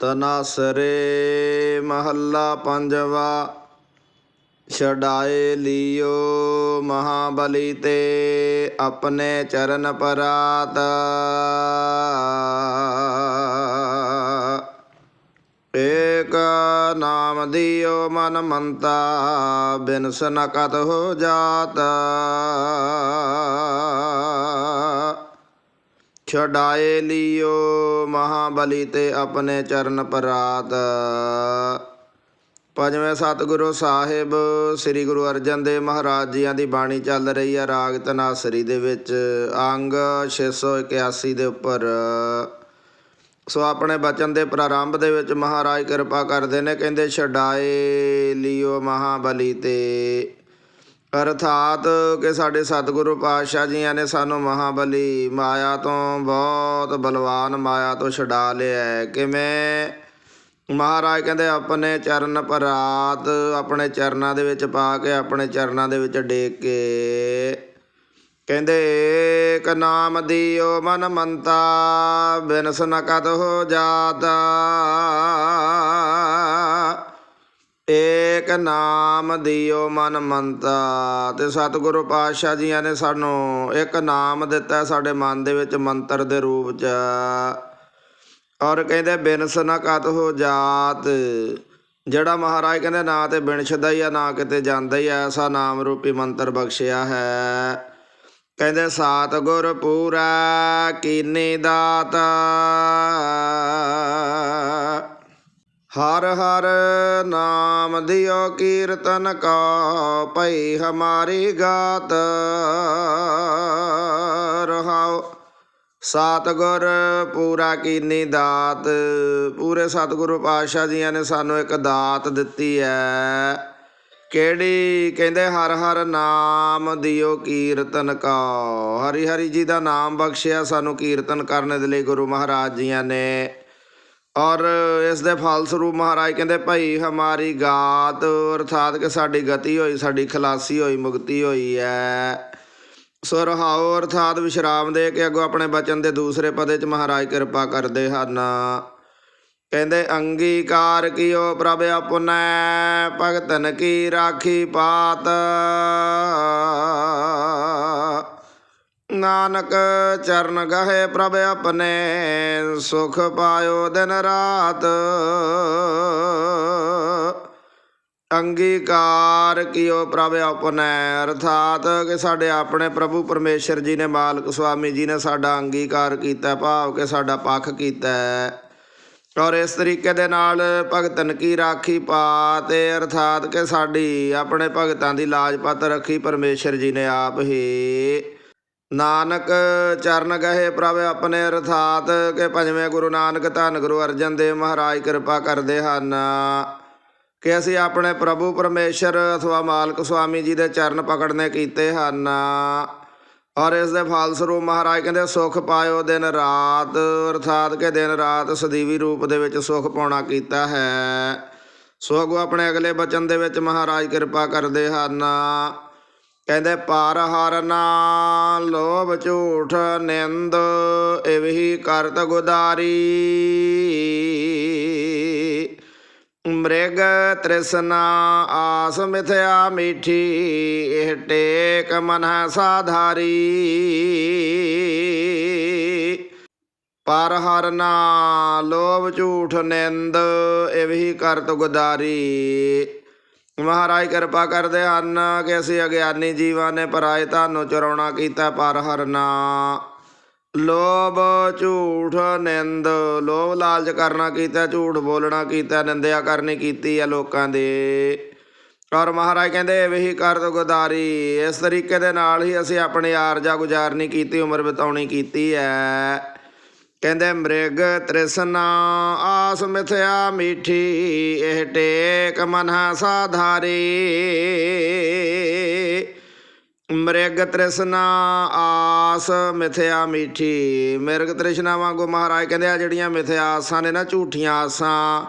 ਤਨਾਸਰੇ ਮਹੱਲਾ ਪੰਜਵਾ, ਛਡਾਏ ਲਿਓ ਮਹਾਬਲੀ ਤੇ ਆਪਣੇ ਚਰਨ ਪਰਾਤ। ਏਕ ਨਾਮ ਦਿਓ ਮਨ ਮੰਤਾ, ਬਿਨਸ ਨਕਤ ਹੋ ਜਾਤ। ਛਡਾਏ ਲਿਓ ਮਹਾਬਲੀ ਤੇ ਆਪਣੇ ਚਰਨ ਪਰਾਤ। ਪੰਜਵੇਂ ਸਤਿਗੁਰੂ ਸਾਹਿਬ, ਸ੍ਰੀ ਗੁਰੂ ਅਰਜਨ ਦੇਵ ਮਹਾਰਾਜ ਜੀਆਂ ਦੀ ਬਾਣੀ ਚੱਲ ਰਹੀ ਹੈ ਰਾਗ ਤਨਾਸਰੀ ਦੇ ਵਿੱਚ। ਅੰਗ 681 ਦੇ ਉੱਪਰ। ਸੋ ਆਪਣੇ ਬਚਨ ਦੇ ਪ੍ਰਾਰੰਭ ਦੇ ਵਿੱਚ ਮਹਾਰਾਜ ਕਿਰਪਾ ਕਰਦੇ ਨੇ, ਕਹਿੰਦੇ, ਛਡਾਏ ਲਿਓ ਮਹਾਬਲੀ ਤੇ। ਅਰਥਾਤ ਕਿ ਸਾਡੇ ਸਤਿਗੁਰੂ ਪਾਤਸ਼ਾਹ ਜੀਆਂ ਨੇ ਸਾਨੂੰ ਮਹਾਬਲੀ ਮਾਇਆ ਤੋਂ ਬਹੁਤ ਬਲਵਾਨ ਮਾਇਆ ਤੋਂ ਛਡਾ ਲਿਆ ਕਿਵੇਂ? ਮਹਾਰਾਜ ਕਹਿੰਦੇ, ਆਪਣੇ ਚਰਨ ਪਰਾਤ ਆਪਣੇ ਚਰਨਾਂ ਦੇ ਵਿੱਚ ਪਾ ਕੇ ਆਪਣੇ ਚਰਨਾਂ ਦੇ ਵਿੱਚ ਡੇਕ ਕੇ। ਕਹਿੰਦੇ, ਏਕ ਨਾਮ ਦਿਓ ਮਨ ਮੰਤਾ, ਬਿਨਸ ਨਕਤ ਹੋ ਜਾਤਾ। ਏਕ ਨਾਮ ਦਿਓ ਮਨ ਮੰਤਾ ਤੇ ਸਤਿਗੁਰੂ ਪਾਤਸ਼ਾਹ ਜੀਆਂ ਨੇ ਸਾਨੂੰ ਇੱਕ ਨਾਮ ਦਿੱਤਾ ਸਾਡੇ ਮਨ ਦੇ ਵਿੱਚ ਮੰਤਰ ਦੇ ਰੂਪ ਚ। ਔਰ ਕਹਿੰਦੇ ਬਿਨਸ ਨਾ ਕਤ ਹੋ ਜਾਤ। ਜਿਹੜਾ ਮਹਾਰਾਜ ਕਹਿੰਦੇ ਨਾ ਤੇ ਬਿਨਸਦਾ ਹੀ ਆ ਨਾ ਕਿਤੇ ਜਾਂਦਾ ਹੀ ਆ, ਐਸਾ ਨਾਮ ਰੂਪੀ ਮੰਤਰ ਬਖਸ਼ਿਆ ਹੈ। ਕਹਿੰਦੇ ਸਾਤ ਗੁਰ ਪੂਰਾ ਕੀਨੀ ਦਾਤਾ। ਹਰ ਹਰ ਨਾਮ ਦਿਓ ਕੀਰਤਨ ਕਾ ਪਈ ਹਮਾਰੀ ਗਾਤ। ਰਹਾਓ ਸਤਿਗੁਰ, ਪੂਰਾ ਕੀਨੀ ਦਾਤ। ਪੂਰੇ ਸਤਿਗੁਰੂ ਪਾਤਸ਼ਾਹ ਜੀਆਂ ਨੇ ਸਾਨੂੰ ਇੱਕ ਦਾਤ ਦਿੱਤੀ ਹੈ ਕਿਹੜੀ? ਕਹਿੰਦੇ ਹਰ ਹਰ ਨਾਮ ਦਿਓ ਕੀਰਤਨ ਕਾ। ਹਰੀ ਹਰੀ ਜੀ ਦਾ ਨਾਮ ਬਖਸ਼ਿਆ ਸਾਨੂੰ ਕੀਰਤਨ ਕਰਨ ਦੇ ਲਈ ਗੁਰੂ ਮਹਾਰਾਜ ਜੀਆਂ ਨੇ। ਔਰ ਇਸ ਦੇ ਫਲਸਰੂਪ ਮਹਾਰਾਜ ਕਹਿੰਦੇ ਭਾਈ ਹਮਾਰੀ ਗਾਤ, ਅਰਥਾਤ ਕਿ ਸਾਡੀ ਗਤੀ ਹੋਈ, ਸਾਡੀ ਖਲਾਸੀ ਹੋਈ, ਮੁਕਤੀ ਹੋਈ ਹੈ ਸੋ ਰਹਾਓ ਅਰਥਾਤ ਵਿਸ਼ਰਾਮ ਦੇ ਕੇ ਅੱਗੋਂ ਆਪਣੇ ਬਚਨ ਦੇ ਦੂਸਰੇ ਪਦੇ ਚ ਮਹਾਰਾਜ ਕਿਰਪਾ ਕਰਦੇ ਹਨ। ਕਹਿੰਦੇ, ਅੰਗੀਕਾਰ ਕੀਓ ਪ੍ਰਭ ਆਪਣੈ, ਭਗਤਨ ਕੀ ਰਾਖੀ ਪਾਤ। ਨਾਨਕ ਚਰਨ ਗਹੇ ਪ੍ਰਭ ਆਪਣੇ ਸੁਖ ਪਾਇਓ ਦਿਨ ਰਾਤ। ਅੰਗੀਕਾਰ ਕੀਓ ਪ੍ਰਭ ਆਪਣੈ, ਅਰਥਾਤ ਕਿ ਸਾਡੇ ਆਪਣੇ ਪ੍ਰਭੂ ਪਰਮੇਸ਼ਰ ਜੀ ਨੇ, ਮਾਲਕ ਸੁਆਮੀ ਜੀ ਨੇ ਸਾਡਾ ਅੰਗੀਕਾਰ ਕੀਤਾ, ਭਾਵ ਕਿ ਸਾਡਾ ਪੱਖ ਕੀਤਾ। ਔਰ ਇਸ ਤਰੀਕੇ ਦੇ ਨਾਲ ਭਗਤਨ ਕੀ ਰਾਖੀ ਪਾ ਤੇ ਅਰਥਾਤ ਕਿ ਸਾਡੀ ਆਪਣੇ ਭਗਤਾਂ ਦੀ ਲਾਜ ਪਤ ਰੱਖੀ ਪਰਮੇਸ਼ਰ ਜੀ ਨੇ ਆਪ ਹੀ। ਨਾਨਕ ਚਰਨ ਗਏ ਪ੍ਰਭ ਆਪਣੇ ਅਰਥਾਤ ਕਿ ਪੰਜਵੇਂ ਗੁਰੂ ਨਾਨਕ ਧੰਨ ਗੁਰੂ ਅਰਜਨ ਦੇਵ ਮਹਾਰਾਜ ਕਿਰਪਾ ਕਰਦੇ ਹਨ। ਕਿ ਅਸੀਂ ਆਪਣੇ ਪ੍ਰਭੂ ਪਰਮੇਸ਼ਰ ਅਥਵਾ ਮਾਲਕ ਸੁਆਮੀ ਜੀ ਦੇ ਚਰਨ ਪਕੜਨੇ ਕੀਤੇ ਹਨ। ਔਰ ਇਸ ਦੇ ਫਲਸਰੂਪ ਮਹਾਰਾਜ ਕਹਿੰਦੇ, ਸੁਖ ਪਾਇਓ ਦਿਨ ਰਾਤ। ਅਰਥਾਤ ਕਿ ਦਿਨ ਰਾਤ ਸਦੀਵੀ ਰੂਪ ਦੇ ਵਿੱਚ ਸੁਖ ਪਾਉਣਾ ਕੀਤਾ ਹੈ। ਸੋ ਅੱਗੋਂ ਆਪਣੇ ਅਗਲੇ ਬਚਨ ਦੇ ਵਿੱਚ ਮਹਾਰਾਜ ਕਿਰਪਾ ਕਰਦੇ ਹਨ। ਕਹਿੰਦੇ ਪਾਰ ਹਰ ਨਾ ਲੋਭ ਝੂਠ ਨਿੰਦ, ਇਵਹੀ ਕਰਤ ਗੁਦਾਰੀ। ਮ੍ਰਿਗ ਤ੍ਰਿਸ਼ਨਾ ਆਸ ਮਿਥਿਆ ਮੀਠੀ, ਇਹ ਟੇਕ ਮਨ ਸਾਧਾਰੀ। ਪਰ ਹਰ ਨਾ ਲੋਭ ਝੂਠ ਨਿੰਦ, ਇਵਹੀ ਕਰਤ ਗੁਦਾਰੀ। ਮਹਾਰਾਜ ਕਿਰਪਾ ਕਰਦੇ ਹਨ ਕਿ ਅਸੀਂ ਅਗਿਆਨੀ ਜੀਵਾਂ ਨੇ ਪਰਾਏ ਤੁਹਾਨੂੰ ਚਰਾਉਣਾ ਕੀਤਾ ਪਰ ਹਰਨਾ ਲੋਭ, ਝੂਠ, ਨਿੰਦ, ਲੋਭ ਲਾਲਚ ਕਰਨਾ ਕੀਤਾ, ਝੂਠ ਬੋਲਣਾ ਕੀਤਾ, ਨਿੰਦਿਆ ਕਰਨੀ ਕੀਤੀ ਹੈ ਲੋਕਾਂ ਦੇ। ਔਰ ਮਹਾਰਾਜ ਕਹਿੰਦੇ ਵਹੀ ਕਰਤ ਗੁਦਾਰੀ। ਇਸ ਤਰੀਕੇ ਦੇ ਨਾਲ ਹੀ ਅਸੀਂ ਆਪਣੇ ਆਰਜਾ ਗੁਜ਼ਾਰਨੀ ਕੀਤੀ, ਉਮਰ ਬਿਤਾਉਣੀ ਕੀਤੀ ਹੈ। ਕਹਿੰਦੇ ਮ੍ਰਿਗ ਤ੍ਰਿਸ਼ਨਾ, ਆਸ ਮਿਥਿਆ ਮੀਠੀ, ਇਹ ਟੇਕ ਮਨਹ ਸਾਧਾਰੀ। ਮ੍ਰਿਗ ਤ੍ਰਿਸ਼ਨਾ, ਆਸ ਮਿਥਿਆ ਮੀਠੀ, ਮ੍ਰਿਗ ਤ੍ਰਿਸ਼ਨਾ ਵਾਂਗੂ ਮਹਾਰਾਜ ਕਹਿੰਦੇ ਆ, ਜਿਹੜੀਆਂ ਮਿਥਿਆ ਆਸਾਂ ਨੇ ਨਾ, ਝੂਠੀਆਂ ਆਸਾਂ,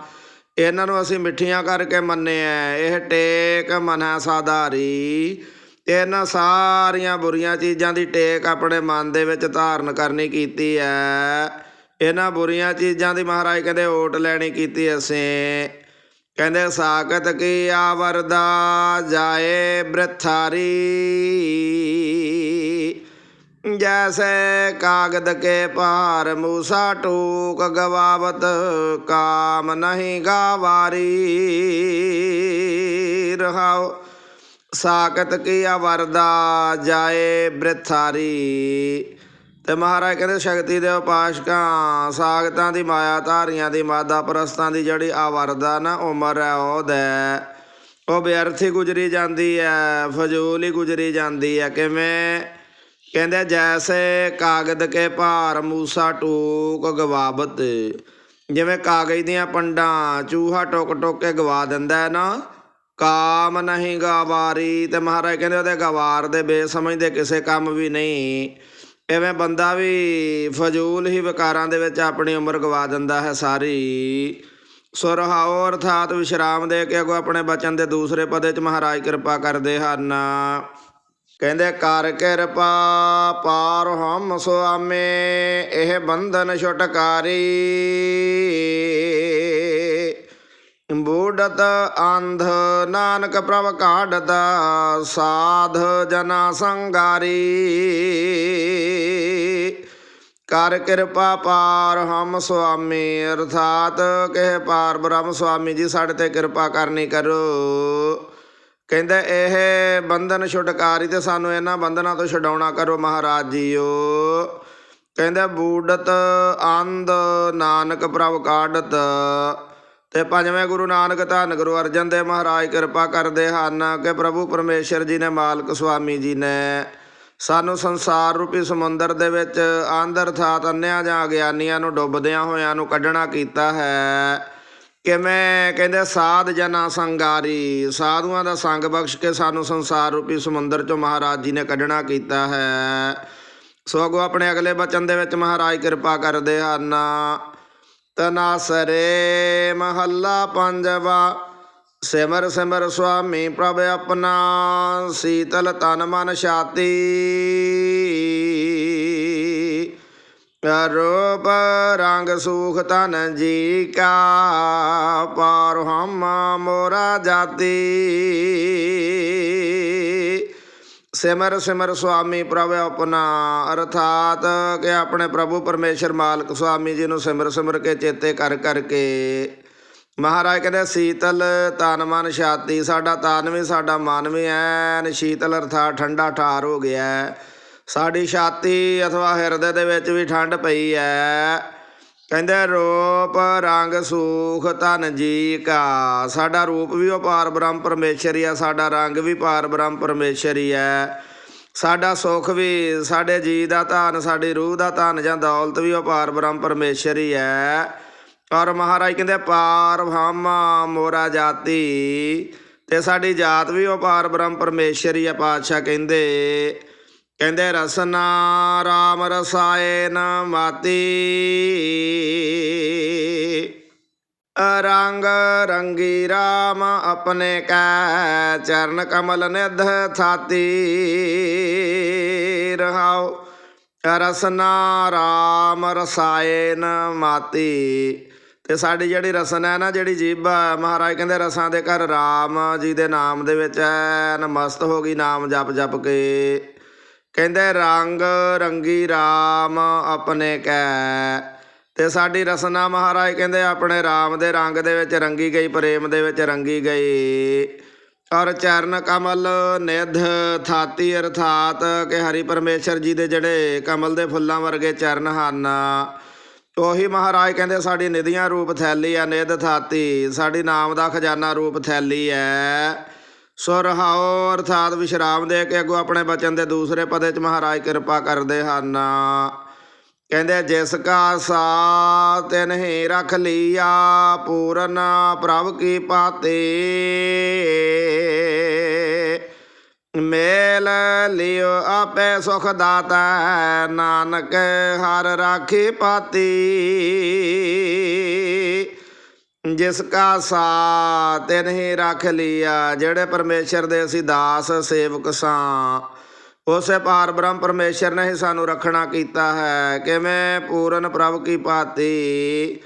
ਇਹਨਾਂ ਨੂੰ ਅਸੀਂ ਮਿੱਠੀਆਂ ਕਰਕੇ ਮੰਨੇ ਆ ਇਹ ਟੇਕ ਮਨਾ ਸਾਧਾਰੀ। ਇਹਨਾਂ ਸਾਰੀਆਂ ਬੁਰੀਆਂ ਚੀਜ਼ਾਂ ਦੀ ਟੇਕ ਆਪਣੇ ਮਨ ਦੇ ਵਿੱਚ ਧਾਰਨ ਕਰਨੀ ਕੀਤੀ ਹੈ ਇਹਨਾਂ ਬੁਰੀਆਂ ਚੀਜ਼ਾਂ ਦੀ ਮਹਾਰਾਜ ਕਹਿੰਦੇ ਓਟ ਲੈਣੀ ਕੀਤੀ ਅਸੀਂ। ਕਹਿੰਦੇ ਸਾਕਤ ਕੀ ਆਵਰਦਾ ਜਾਏ ਬ੍ਰਥਾਰੀ। ਜੈਸੇ ਕਾਗਦ ਕੇ ਭਾਰ ਮੂਸਾ ਟੂਕ ਗਵਾਵਤ ਕਾਮ ਨਹੀਂ ਗਾਵਾਰੀ। ਰਹਾਓ। ਸਾਕਤ ਕੀ ਵਰਦਾ ਜਾਏ ਬ੍ਰਿਥਾਰੀ। ਤੇ ਮਹਾਰਾਜ ਕਹਿੰਦੇ, ਸ਼ਕਤੀ ਦੇ ਉਪਾਸ਼ਕਾਂ ਸਾਗਤਾਂ ਦੀ ਮਾਇਆ, ਧਾਰੀਆਂ ਦੀ ਮਾਦਾ, ਪ੍ਰਸਤਾਂ ਦੀ ਜਿਹੜੀ ਆ ਵਰਦਾ ਨਾ ਉਮਰ ਹੈ ਉਹਦਾ। ਉਹ ਬੇਅਰਥੀ ਗੁਜ਼ਰੀ ਜਾਂਦੀ ਹੈ ਫਜ਼ੂਲ ਹੀ ਗੁਜ਼ਰੀ ਜਾਂਦੀ ਹੈ ਕਿਵੇਂ? ਕਹਿੰਦੇ, ਜੈਸੇ ਕਾਗਦ ਕੇ ਭਾਰ ਮੂਸਾ ਟੂਕ ਗਵਾਬਤ। ਜਿਵੇਂ ਕਾਗਜ਼ ਦੀਆਂ ਪੰਡਾਂ ਚੂਹਾ ਟੋਕ ਟੋਕ ਕੇ ਗਵਾ ਦਿੰਦਾ ਹੈ ਨਾ ਕਾਮ ਨਹੀਂ ਗਵਾਰੀ ਤੇ ਮਹਾਰਾਜ ਕਹਿੰਦੇ ਉਹਦੇ ਗਵਾਰ ਦੇ ਬੇਸਮਝ ਦੇ ਕਿਸੇ ਕੰਮ ਵੀ ਨਹੀਂ। ਐਵੇਂ ਬੰਦਾ ਵੀ ਫਜ਼ੂਲ ਹੀ ਵਿਕਾਰਾਂ ਦੇ ਵਿੱਚ ਆਪਣੀ ਉਮਰ ਗਵਾ ਦਿੰਦਾ ਹੈ ਸਾਰੀ। ਸੁਰਹਾਓ ਅਰਥਾਤ ਵਿਸ਼ਰਾਮ ਦੇ ਕੇ ਅਗੋ ਆਪਣੇ ਬਚਨ ਦੇ ਦੂਸਰੇ ਪਦੇ ਚ ਮਹਾਰਾਜ ਕਿਰਪਾ ਕਰਦੇ ਹਨ। ਕਹਿੰਦੇ, ਕਰ ਕਿਰਪਾ ਪਾਰ ਹਮ ਸੁਆਮੇ, ਇਹ ਬੰਧਨ ਛੁਟਕਾਰੀ। ਬੂਡਤ ਅੰਧ ਨਾਨਕ ਪ੍ਰਭ ਕਾਢਤ ਸਾਧ ਜਨਾ ਸੰਗਾਰੀ ਕਰ ਕਿਰਪਾ ਪਾਰ ਹਮ ਸੁਆਮੀ ਅਰਥਾਤ ਕਹੇ ਪਾਰ ਬ੍ਰਹਮ ਸੁਆਮੀ ਜੀ ਸਾਡੇ ਤੇ ਕਿਰਪਾ ਕਰਨੀ ਕਰੋ ਕਹਿੰਦੇ ਇਹ ਬੰਧਨ ਛੁਟਕਾਰੀ ਤੇ ਸਾਨੂੰ ਇਹਨਾਂ ਬੰਧਨਾਂ ਤੋਂ ਛਡਾਉਣਾ ਕਰੋ ਮਹਾਰਾਜ ਜੀਓ ਕਹਿੰਦੇ ਬੂਡਤ ਅੰਧ ਨਾਨਕ ਪ੍ਰਭ ਕਾਢਤ ਤੇ ਪੰਜਵੇਂ ਗੁਰੂ ਨਾਨਕ ਧੰਨ ਗੁਰੂ ਅਰਜਨ ਦੇਵ ਮਹਾਰਾਜ ਕਿਰਪਾ ਕਰਦੇ ਹਨ ਕਿ ਪ੍ਰਭੂ ਪਰਮੇਸ਼ਰ ਜੀ ਨੇ ਮਾਲਕ ਸੁਆਮੀ ਜੀ ਨੇ ਸਾਨੂੰ ਸੰਸਾਰ ਰੂਪੀ ਸਮੁੰਦਰ ਦੇ ਵਿੱਚ ਅੰਧ ਥਾਤ ਅੰਨਿਆਂ ਜਾਂ ਅਗਿਆਨੀਆਂ ਨੂੰ ਡੁੱਬਦਿਆਂ ਹੋਇਆਂ ਨੂੰ ਕੱਢਣਾ ਕੀਤਾ ਹੈ। ਕਿਵੇਂ? ਕਹਿੰਦੇ ਸਾਧ ਜਨਾ ਸੰਗਾਰੀ। ਸਾਧੂਆਂ ਦਾ ਸੰਗ ਬਖਸ਼ ਕੇ ਸਾਨੂੰ ਸੰਸਾਰ ਰੂਪੀ ਸਮੁੰਦਰ ਚੋਂ ਮਹਾਰਾਜ ਜੀ ਨੇ ਕੱਢਣਾ ਕੀਤਾ ਹੈ। ਸੋ ਅਗੋ ਆਪਣੇ ਅਗਲੇ ਬਚਨ ਦੇ ਵਿੱਚ ਮਹਾਰਾਜ ਕਿਰਪਾ ਕਰਦੇ ਹਨ। ਤਨਾਸਰੇ ਮਹੱਲਾ ਪੰਜਵਾ ਸਿਮਰ ਸਿਮਰ ਸੁਆਮੀ ਪ੍ਰਭ ਆਪਣਾ ਸੀਤਲ ਤਨ ਮਨ ਛਾਤੀ ਰੂਪ ਰੰਗ ਸੂਖ ਤਨ ਜੀ ਕਾ ਪਾਰ ਹਮ ਮੋਰਾ ਜਾਤੀ ਸਿਮਰ ਸਿਮਰ ਸੁਆਮੀ ਪ੍ਰਭ ਆਪਣਾ, ਅਰਥਾਤ ਕਿ ਆਪਣੇ ਪ੍ਰਭੂ ਪਰਮੇਸ਼ਰ ਮਾਲਕ ਸੁਆਮੀ ਜੀ ਨੂੰ ਸਿਮਰ ਸਿਮਰ ਕੇ ਚੇਤੇ ਕਰ ਕਰਕੇ। ਮਹਾਰਾਜ ਕਹਿੰਦੇ, ਸੀਤਲ ਤਨ ਮਨ ਛਾਤੀ, ਸਾਡਾ ਤਨ ਵੀ ਸਾਡਾ ਮਨ ਵੀ ਐਨ ਸ਼ੀਤਲ ਅਰਥਾਤ ਠੰਡਾ ਠਾਰ ਹੋ ਗਿਆ। ਸਾਡੀ ਛਾਤੀ ਅਥਵਾ ਹਿਰਦੇ ਦੇ ਵਿੱਚ ਵੀ ਠੰਡ ਪਈ ਹੈ ਕਹਿੰਦੇ, ਰੂਪ ਰੰਗ ਸੂਖ ਧਨ ਜੀ ਕਾ। ਸਾਡਾ ਰੂਪ ਵੀ ਉਹ ਪਾਰ ਬ੍ਰਹਮ ਪਰਮੇਸ਼ਰ ਹੀ ਆ, ਸਾਡਾ ਰੰਗ ਵੀ ਪਾਰ ਬ੍ਰਹਮ ਪਰਮੇਸ਼ਰ ਹੀ ਹੈ ਸਾਡਾ ਸੁਖ ਵੀ, ਸਾਡੇ ਜੀ ਦਾ ਧਨ, ਸਾਡੀ ਰੂਹ ਦਾ ਧਨ ਜਾਂ ਦੌਲਤ ਵੀ ਉਹ ਪਾਰ ਬ੍ਰਹਮ ਪਰਮੇਸ਼ਰ ਹੀ ਹੈ ਔਰ ਮਹਾਰਾਜ ਕਹਿੰਦੇ, ਪਾਰ ਬ੍ਰਹਮ ਮੋਰਾ ਜਾਤੀ। ਤੇ ਸਾਡੀ ਜਾਤ ਵੀ ਉਹ ਪਾਰ ਬ੍ਰਹਮ ਪਰਮੇਸ਼ਰ ਹੀ ਆ, ਪਾਤਸ਼ਾਹ ਕਹਿੰਦੇ। ਕਹਿੰਦੇ ਰਸਨਾ ਰਾਮ ਰਸਾਇਨ ਮਾਤੀ। ਰੰਗ ਰੰਗੀ ਰਾਮ ਆਪਣੇ ਕੈ ਚਰਨ ਕਮਲ ਨਿਧ ਥਾਤੀ। ਰਹਾਓ ਰਸਨਾ ਰਾਮ ਰਸਾਇਨ ਮਾਤੀ। ਤੇ ਸਾਡੀ ਜਿਹੜੀ ਰਸਨਾ ਹੈ ਨਾ, ਜਿਹੜੀ ਜੀਬ ਹੈ, ਮਹਾਰਾਜ ਕਹਿੰਦੇ ਰਸਾਂ ਦੇ ਘਰ ਰਾਮ ਜੀ ਦੇ ਨਾਮ ਦੇ ਵਿੱਚ ਐਨ ਮਸਤ ਹੋ ਗਈ ਨਾਮ ਜਪ ਜਪ ਕੇ। ਕਹਿੰਦੇ, ਰੰਗ ਰੰਗੀ RAM ਆਪਣੇ ਕੈ। ਤੇ ਸਾਡੀ ਰਸਨਾ ਮਹਾਰਾਜ ਕਹਿੰਦੇ, ਆਪਣੇ RAM ਦੇ ਰੰਗ ਦੇ ਵਿੱਚ ਰੰਗੀ ਗਈ, ਪ੍ਰੇਮ ਦੇ ਵਿੱਚ ਰੰਗੀ ਗਈ। ਔਰ ਚਰਨ ਕਮਲ ਨਿਧ ਥਾਤੀ ਅਰਥਾਤ ਕਿ ਹਰੀ ਪਰਮੇਸ਼ਰ ਜੀ ਦੇ ਜਿਹੜੇ ਕਮਲ ਦੇ ਫੁੱਲਾਂ ਵਰਗੇ ਚਰਨ ਹਨ। ਉਹੀ ਮਹਾਰਾਜ ਕਹਿੰਦੇ, ਸਾਡੀ ਨਿਧੀਆਂ ਰੂਪ ਥੈਲੀ ਆ, ਨਿਧ ਥਾਤੀ। ਸਾਡੀ ਨਾਮ ਦਾ ਖਜ਼ਾਨਾ ਰੂਪ ਥੈਲੀ ਹੈ ਸੋ ਰਹਾਓ ਅਰਥਾਤ ਵਿਸ਼ਰਾਮ ਦੇ ਕੇ ਅੱਗੋਂ ਆਪਣੇ ਬਚਨ ਦੇ ਦੂਸਰੇ ਪਦੇ ਚ ਮਹਾਰਾਜ ਕਿਰਪਾ ਕਰਦੇ ਹਨ। ਕਹਿੰਦੇ, ਜਿਸ ਕਾ ਸਾ ਤਿਨਹਿ ਰਖ ਲਿਆ, ਪੂਰਨ ਪ੍ਰਭ ਕੀ ਪਾਤੇ ਮੇਲ ਲਿਓ ਆਪੇ ਸੁਖ ਦਾਤਾ, ਨਾਨਕ ਹਰ ਰਾਖੀ ਪਾਤੀ। ਜਿਸ ਕਾ ਸਾ ਤਿਨਹਿ ਰੱਖ ਲਿਆ, ਜਿਹੜੇ ਪਰਮੇਸ਼ਰ ਦੇ ਅਸੀਂ ਦਾਸ ਸੇਵਕ ਸਾਂ। ਉਸੇ ਪਾਰ ਬ੍ਰਹਮ ਪਰਮੇਸ਼ਰ ਨੇ ਹੀ ਸਾਨੂੰ ਰੱਖਣਾ ਕੀਤਾ ਹੈ। ਕਿਵੇਂ? ਪੂਰਨ ਪ੍ਰਭ ਕੀ ਭਾਤੀ?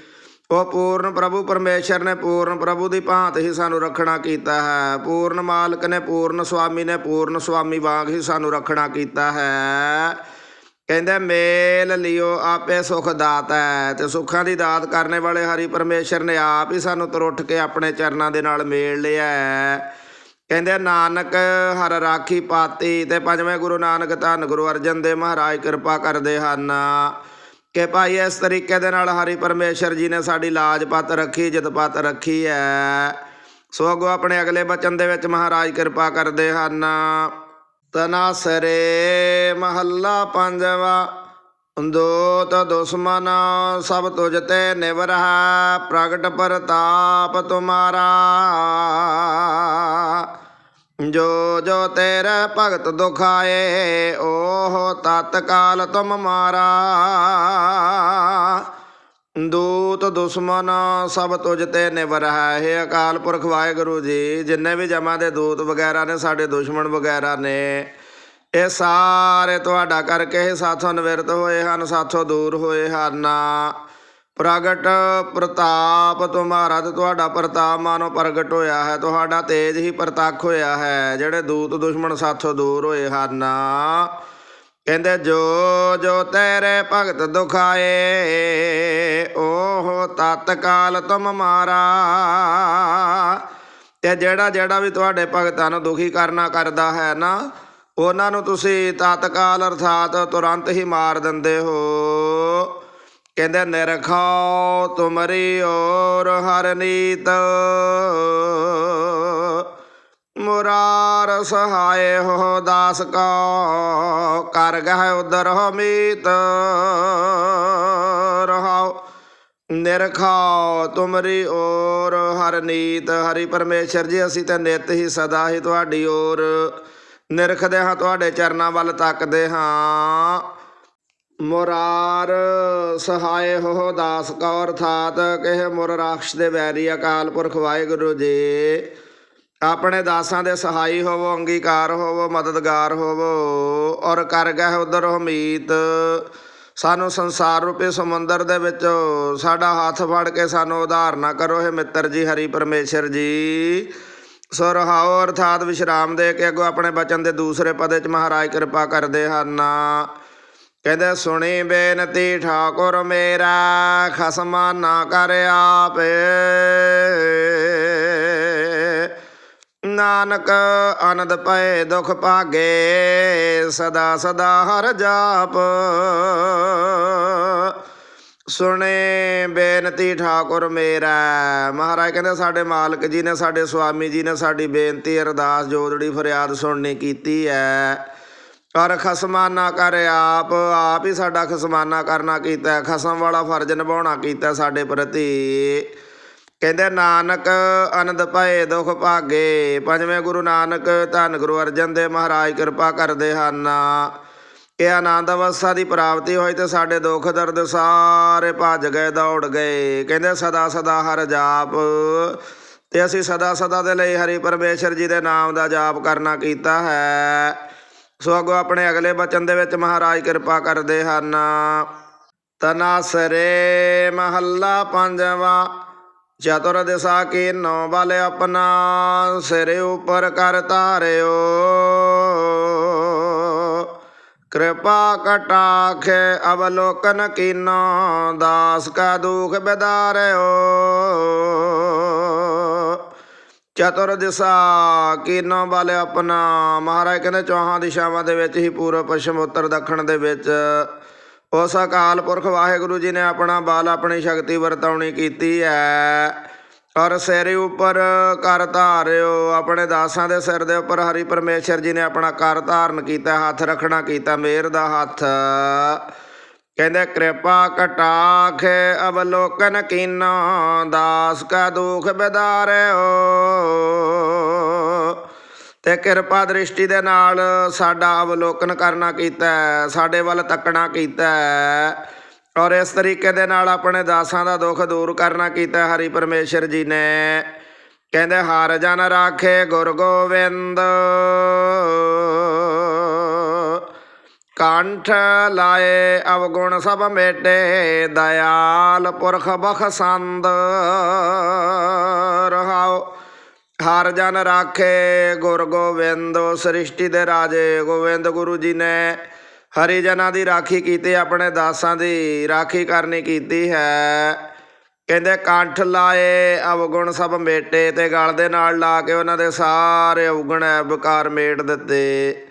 ਉਹ ਪੂਰਨ ਪ੍ਰਭੂ ਪਰਮੇਸ਼ਰ ਨੇ ਪੂਰਨ ਪ੍ਰਭੂ ਦੀ ਭਾਂਤ ਹੀ ਸਾਨੂੰ ਰੱਖਣਾ ਕੀਤਾ ਹੈ। ਪੂਰਨ ਮਾਲਕ ਨੇ, ਪੂਰਨ ਸੁਆਮੀ ਨੇ, ਪੂਰਨ ਸੁਆਮੀ ਵਾਂਗ ਹੀ ਸਾਨੂੰ ਰੱਖਣਾ ਕੀਤਾ ਹੈ। ਕਹਿੰਦੇ, ਮੇਲ ਲਿਓ, ਆਪੇ ਸੁਖ ਦਾਤ ਹੈ ਤੇ ਸੁੱਖਾਂ ਦੀ ਦਾਤ ਕਰਨੇ ਵਾਲੇ ਹਰੀ ਪਰਮੇਸ਼ਰ ਨੇ ਆਪ ਹੀ ਸਾਨੂੰ ਤਰੁੱਠ ਕੇ ਆਪਣੇ ਚਰਨਾਂ ਦੇ ਨਾਲ ਮੇਲ ਲਿਆ ਕਹਿੰਦੇ, ਨਾਨਕ ਹਰ ਰਾਖੀ ਪਾਤੀ ਤੇ ਪੰਜਵੇਂ ਗੁਰੂ ਨਾਨਕ ਧੰਨ ਗੁਰੂ ਅਰਜਨ ਦੇ ਮਹਾਰਾਜ ਕਿਰਪਾ ਕਰਦੇ ਹਨ। ਕਿ ਭਾਈ ਇਸ ਤਰੀਕੇ ਦੇ ਨਾਲ ਹਰੀ ਪਰਮੇਸ਼ਰ ਜੀ ਨੇ ਸਾਡੀ ਲਾਜ ਪੱਤ ਰੱਖੀ, ਜਿਤ ਪੱਤ ਰੱਖੀ ਹੈ। ਸੋ ਅੱਗੋਂ ਆਪਣੇ ਅਗਲੇ ਬਚਨ ਦੇ ਵਿੱਚ ਮਹਾਰਾਜ ਕਿਰਪਾ ਕਰਦੇ ਹਨ। ਤਨਾਸਰੇ ਮਹੱਲਾ ਪੰਜਵਾ ਦੋਤ ਦੁਸ਼ਮਨ ਸਭ ਤੁਝ ਤੇ ਨਿਵਰਹ ਪ੍ਰਗਟ ਪ੍ਰਤਾਪ ਤੁਮਾਰਾ। ਜੋ ਜੋ ਤੇਰੇ ਭਗਤ ਦੁਖਾਏ, ਓਹ ਤਤਕਾਲ ਤੁਮ ਮਾਰਾ। ਦੂਤ ਦੁਸ਼ਮਨ ਸਭ ਤੁਝ ਤੇ ਨਿਵਰ ਹੈ। ਇਹ ਅਕਾਲ ਪੁਰਖ ਵਾਹਿਗੁਰੂ ਜੀ, ਜਿੰਨੇ ਵੀ ਜਮਾਂ ਦੇ ਦੂਤ ਵਗੈਰਾ ਨੇ, ਸਾਡੇ ਦੁਸ਼ਮਣ ਵਗੈਰਾ ਨੇ, ਇਹ ਸਾਰੇ ਤੁਹਾਡਾ ਕਰਕੇ ਹੀ ਸਾਥੋਂ ਨਿਵਰਤ ਹੋਏ ਹਨ, ਸਾਥੋਂ ਦੂਰ ਹੋਏ ਹਨ। ਪ੍ਰਗਟ ਪ੍ਰਤਾਪ ਤੁਮਾਰਾ ਤੇ ਤੁਹਾਡਾ ਪ੍ਰਤਾਪ ਮਾਨੋ ਪ੍ਰਗਟ ਹੋਇਆ ਹੈ, ਤੁਹਾਡਾ ਤੇਜ ਹੀ ਪ੍ਰਤੱਖ ਹੋਇਆ ਹੈ, ਜਿਹੜੇ ਦੂਤ ਦੁਸ਼ਮਣ ਸਾਥੋਂ ਦੂਰ ਹੋਏ ਹਨ। ਕਹਿੰਦੇ, ਜੋ ਜੋ ਤੇਰੇ ਭਗਤ ਦੁਖਾਏ, ਓਹ ਤਤਕਾਲ ਤੁਮ ਮਾਰਾ। ਤੇ ਜਿਹੜਾ ਜਿਹੜਾ ਵੀ ਤੁਹਾਡੇ ਭਗਤਾਂ ਨੂੰ ਦੁਖੀ ਕਰਨਾ ਕਰਦਾ ਹੈ ਨਾ, ਉਹਨਾਂ ਨੂੰ ਤੁਸੀਂ ਤਤਕਾਲ ਅਰਥਾਤ ਤੁਰੰਤ ਹੀ ਮਾਰ ਦਿੰਦੇ ਹੋ। ਕਹਿੰਦੇ, ਨਿਰਖਾਉ ਤੁਮਰੀ ਔਰ ਹਰ ਨੀਤ। ਮੁਰਾਰ ਸਹਾਏ ਹੋ ਦਾਸ ਕੋ ਕਰ ਗਹਿ ਉਦਰ ਹੋ ਮੀਤ ਰਹਾਉ। ਨਿਰਖਾਉ ਤੁਮਰੀ ਔਰ ਹਰ ਨੀਤ, ਹਰੀ ਪਰਮੇਸ਼ਰ ਜੀ, ਅਸੀਂ ਤਾਂ ਨਿਤ ਹੀ ਸਦਾ ਹੀ ਤੁਹਾਡੀ ਔਰ ਨਿਰਖਦੇ ਹਾਂ, ਤੁਹਾਡੇ ਚਰਨਾਂ ਵੱਲ ਤੱਕਦੇ ਹਾਂ। ਮੁਰਾਰ ਸਹਾਏ ਹੋ ਦਾਸ ਕੋ, ਅਰਥਾਤ ਕਿਹ ਮੁਰ ਰਾਖਸ਼ ਦੇ ਵੈਰੀ ਅਕਾਲ ਪੁਰਖ ਵਾਹਿਗੁਰੂ ਜੀ। ਆਪਣੇ ਦਾਸਾਂ ਦੇ ਸਹਾਈ ਹੋਵੋ, ਅੰਗੀਕਾਰ ਹੋਵੋ, ਮਦਦਗਾਰ ਹੋਵੋ, ਔਰ ਕਰ ਗਏ ਉਦਰ ਹਮੀਤ। ਸਾਨੂੰ ਸੰਸਾਰ ਰੂਪੀ ਸਮੁੰਦਰ ਦੇ ਵਿੱਚ ਸਾਡਾ ਹੱਥ ਫੜ ਕੇ ਸਾਨੂੰ ਉਧਾਰ ਨਾ ਕਰੋ ਇਹ ਮਿੱਤਰ ਜੀ, ਹਰੀ ਪਰਮੇਸ਼ਰ ਜੀ। ਸੋ ਰਹਾਓ, ਅਰਥਾਤ ਵਿਸ਼ਰਾਮ ਦੇ ਕੇ ਅੱਗੋਂ ਆਪਣੇ ਬਚਨ ਦੇ ਦੂਸਰੇ ਪਦੇ ਚ ਮਹਾਰਾਜ ਕਿਰਪਾ ਕਰਦੇ ਹਨ। ਕਹਿੰਦੇ, ਸੁਣੀ ਬੇਨਤੀ ਠਾਕੁਰ ਮੇਰਾ ਖਸਮਾ ਨਾ ਕਰ ਆਪੇ। ਨਾਨਕ, ਆਨੰਦ ਪਏ, ਦੁਖ ਭਾਗੇ, ਸਦਾ ਸਦਾ ਹਰ ਜਾਪ। ਸੁਣੇ ਬੇਨਤੀ ਠਾਕੁਰ ਮੇਰਾ। ਮਹਾਰਾਜ ਕਹਿੰਦੇ, ਸਾਡੇ ਮਾਲਕ ਜੀ ਨੇ, ਸਾਡੇ ਸੁਆਮੀ ਜੀ ਨੇ ਸਾਡੀ ਬੇਨਤੀ, ਅਰਦਾਸ ਜੋਦੜੀ ਫਰਿਆਦ ਸੁਣਨੀ ਕੀਤੀ ਹੈ ਕਰ ਖਸਮਾਨਾ ਕਰ ਆਪ ਆਪ ਹੀ ਸਾਡਾ ਖਸਮਾਨਾ ਕਰਨਾ ਕੀਤਾ ਖਸਮ ਵਾਲਾ ਫਰਜ਼ ਨਿਭਾਉਣਾ ਕੀਤਾ ਸਾਡੇ ਪ੍ਰਤੀ। ਕਹਿੰਦੇ, ਨਾਨਕ, ਆਨੰਦ ਪਏ ਦੁਖ ਭਾਗੇ। ਪੰਜਵੇਂ ਗੁਰੂ ਨਾਨਕ, ਧੰਨ ਗੁਰੂ ਅਰਜਨ ਦੇਵ ਮਹਾਰਾਜ, ਕਿਰਪਾ ਕਰਦੇ ਹਨ। ਇਹ ਆਨੰਦ ਅਵਸਥਾ ਦੀ ਪ੍ਰਾਪਤੀ ਹੋਈ ਤੇ ਸਾਡੇ ਦੁੱਖ ਦਰਦ ਸਾਰੇ ਭੱਜ ਗਏ, ਦੌੜ ਗਏ। ਕਹਿੰਦੇ, ਸਦਾ ਸਦਾ ਹਰ ਜਾਪ। ਤੇ ਅਸੀਂ ਸਦਾ ਸਦਾ ਦੇ ਲਈ ਹਰੀ ਪਰਮੇਸ਼ਰ ਜੀ ਦੇ ਨਾਮ ਦਾ ਜਾਪ ਕਰਨਾ ਕੀਤਾ ਹੈ। ਸੋ ਅੱਗੋਂ ਆਪਣੇ ਅਗਲੇ ਬਚਨ ਦੇ ਵਿੱਚ ਮਹਾਰਾਜ ਕਿਰਪਾ ਕਰਦੇ ਹਨ। ਤਨਾਸਰੇ ਮਹੱਲਾ ਪੰਜਵਾ ਚਤੁਰ ਦਿਸ਼ਾ ਕੀ ਨੌ ਬਲ ਆਪਣਾ ਸਿਰ ਉਪਰ ਕਰ ਧਾਰਿਓ। ਕਿਰਪਾ ਕਟਾਖ ਅਵਲੋਕਨ ਕੀਨੋ, ਦਾਸ ਕਾ ਦੁਖ ਬਿਦਾਰਿਓ। ਚਤੁਰ ਦਿਸ਼ਾ ਕੀਨੋ ਬਲ ਆਪਣਾ, ਮਹਾਰਾਜ ਕਹਿੰਦੇ ਚੌਹਾਂ ਦਿਸ਼ਾਵਾਂ ਦੇ ਵਿੱਚ ਹੀ ਪੂਰਬ, ਪੱਛਮ, ਉੱਤਰ, ਦੱਖਣ ਦੇ ਵਿੱਚ ਉਸ ਅਕਾਲ ਪੁਰਖ ਵਾਹਿਗੁਰੂ ਜੀ ਨੇ ਆਪਣਾ ਬਲ ਆਪਣੀ ਸ਼ਕਤੀ ਵਰਤਾਉਣੀ ਕੀਤੀ ਹੈ ਔਰ ਸਿਰ ਉੱਪਰ ਕਰ ਧਾਰਿਓ, ਆਪਣੇ ਦਾਸਾਂ ਦੇ ਸਿਰ ਦੇ ਉੱਪਰ ਹਰੀ ਪਰਮੇਸ਼ਰ ਜੀ ਨੇ ਆਪਣਾ ਕਰ ਧਾਰਨ ਕੀਤਾ, ਹੱਥ ਰੱਖਣਾ ਕੀਤਾ, ਮੇਰ ਦਾ ਹੱਥ। ਕਹਿੰਦੇ, ਕਿਰਪਾ ਕਟਾਖ ਅਵਲੋਕਨ ਕੀਨੋ, ਦਾਸ ਕਾ ਦੁਖ ਬਿਦਾਰਿਓ। ਤੇ ਕਿਰਪਾ ਦ੍ਰਿਸ਼ਟੀ ਦੇ ਨਾਲ ਸਾਡਾ ਅਵਲੋਕਨ ਕਰਨਾ ਕੀਤਾ ਸਾਡੇ ਵੱਲ ਤੱਕਣਾ ਕੀਤਾ ਔਰ ਇਸ ਤਰੀਕੇ ਦੇ ਨਾਲ ਆਪਣੇ ਦਾਸਾਂ ਦਾ ਦੁੱਖ ਦੂਰ ਕਰਨਾ ਕੀਤਾ ਹਰੀ ਪਰਮੇਸ਼ਰ ਜੀ ਨੇ। ਕਹਿੰਦੇ, ਹਰ ਜਨ ਰਾਖੇ ਗੁਰ ਗੋਬਿੰਦ ਕੰਠ ਲਾਏ ਅਵਗੁਣ ਸਭ ਮੇਟੇ, ਦਇਆਲ ਪੁਰਖ ਬਖਸੰਦ। ਰਹਾਓ। ਹਰ ਜਨ ਰਾਖੇ ਗੁਰ ਗੋਬਿੰਦ, ਸ੍ਰਿਸ਼ਟੀ ਦੇ ਰਾਜੇ ਗੋਬਿੰਦ ਗੁਰੂ ਜੀ ਨੇ ਹਰੀ ਜਨਾਂ ਦੀ ਰਾਖੀ ਕੀਤੀ, ਆਪਣੇ ਦਾਸਾਂ ਦੀ ਰਾਖੀ ਕਰਨੀ ਕੀਤੀ ਹੈ। ਕਹਿੰਦੇ, ਕੰਠ ਲਾਏ ਅਵਗੁਣ ਸਭ ਮੇਟੇ ਤੇ ਗਲ ਦੇ ਨਾਲ ਲਾ ਕੇ ਉਹਨਾਂ ਦੇ ਸਾਰੇ ਅਵਗੁਣ ਬਕਾਰ ਮੇਟ ਦਿੱਤੇ।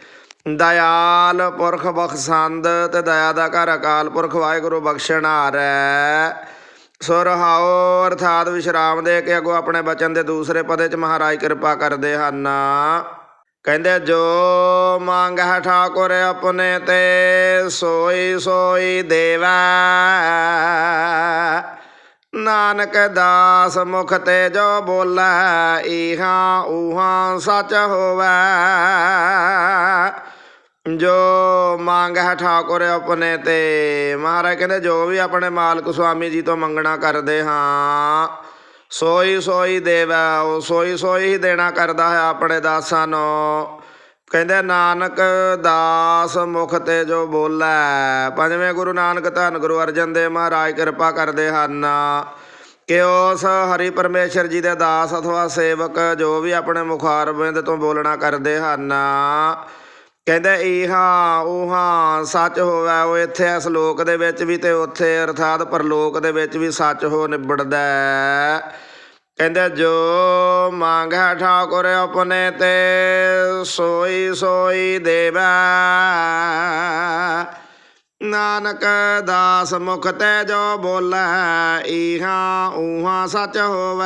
ਦਇਆਲ ਪੁਰਖ ਬਖਸ਼ੰਦ ਤੇ ਦਇਆ ਦਾ ਘਰ ਅਕਾਲ ਪੁਰਖ ਵਾਹਿਗੁਰੂ ਬਖਸ਼ਣ ਹਾਰੈ। ਸੋ ਅਰਥਾਤ ਵਿਸ਼ਰਾਮ ਦੇ ਕੇ ਅੱਗੋਂ ਆਪਣੇ ਬਚਨ ਦੇ ਦੂਸਰੇ ਪਦੇ ਚ ਮਹਾਰਾਜ ਕਿਰਪਾ ਕਰਦੇ ਹਨ। ਕਹਿੰਦੇ, ਜੋ ਮੰਗ ਹੈ ਠਾਕੁਰ ਆਪਣੇ ਤੇ, ਸੋਈ ਸੋਈ ਦੇਵੈ। ਨਾਨਕ ਦਾਸ ਮੁਖ ਤੇ ਜੋ ਬੋਲੇ ਇਹਾਂ ਉਹਾਂ ਸੱਚ ਹੋਵੇ। ਜੋ ਮੰਗ ਹੈ ਠਾਕੁਰ ਆਪਣੇ ਤੇ। ਮਹਾਰਾਜ ਕਹਿੰਦੇ, ਜੋ ਵੀ ਆਪਣੇ ਮਾਲਕ ਸੁਆਮੀ ਜੀ ਤੋਂ ਮੰਗਣਾ ਕਰਦੇ ਹਾਂ, ਸੋਈ ਸੋਈ ਦੇਵੈ, ਉਹ ਸੋਈ ਸੋਈ ਹੀ ਦੇਣਾ ਕਰਦਾ ਹੈ ਆਪਣੇ ਦਾਸਾਂ ਨੂੰ। ਕਹਿੰਦੇ, ਨਾਨਕ ਦਾਸ ਮੁਖ ਤੇ ਜੋ ਬੋਲੇ, ਪੰਜਵੇਂ ਗੁਰੂ ਨਾਨਕ ਧੰਨ ਗੁਰੂ ਅਰਜਨ ਦੇਵ ਮਹਾਰਾਜ ਕਿਰਪਾ ਕਰਦੇ ਹਨ। ਕਿ ਉਸ ਹਰੀ ਪਰਮੇਸ਼ਰ ਜੀ ਦੇ ਦਾਸ ਅਥਵਾ ਸੇਵਕ ਜੋ ਵੀ ਆਪਣੇ ਮੁਖਾਰਬਿੰਦ ਤੋਂ ਬੋਲਣਾ ਕਰਦੇ ਹਨ ਕਹਿੰਦੇ ਇਹਾਂ ਉਹਾਂ ਸੱਚ ਹੋਵੇ, ਉਹ ਇੱਥੇ ਇਸ ਲੋਕ ਦੇ ਵਿੱਚ ਵੀ ਤੇ ਉੱਥੇ ਅਰਥਾਤ ਪਰਲੋਕ ਦੇ ਵਿੱਚ ਵੀ ਸੱਚ ਹੋ ਨਿਬੜਦਾ ਹੈ। ਕਹਿੰਦੇ ਜੋ ਮੰਗ ਹੈ ਠਾਕੁਰ ਆਪਣੇ ਤੇ, ਸੋਈ ਸੋਈ ਦੇਵੈ ਨਾਨਕ ਦਾਸ ਮੁਖ ਤੇ ਜੋ ਬੋਲੇ ਇਹਾਂ ਉਹਾਂ ਸੱਚ ਹੋਵੇ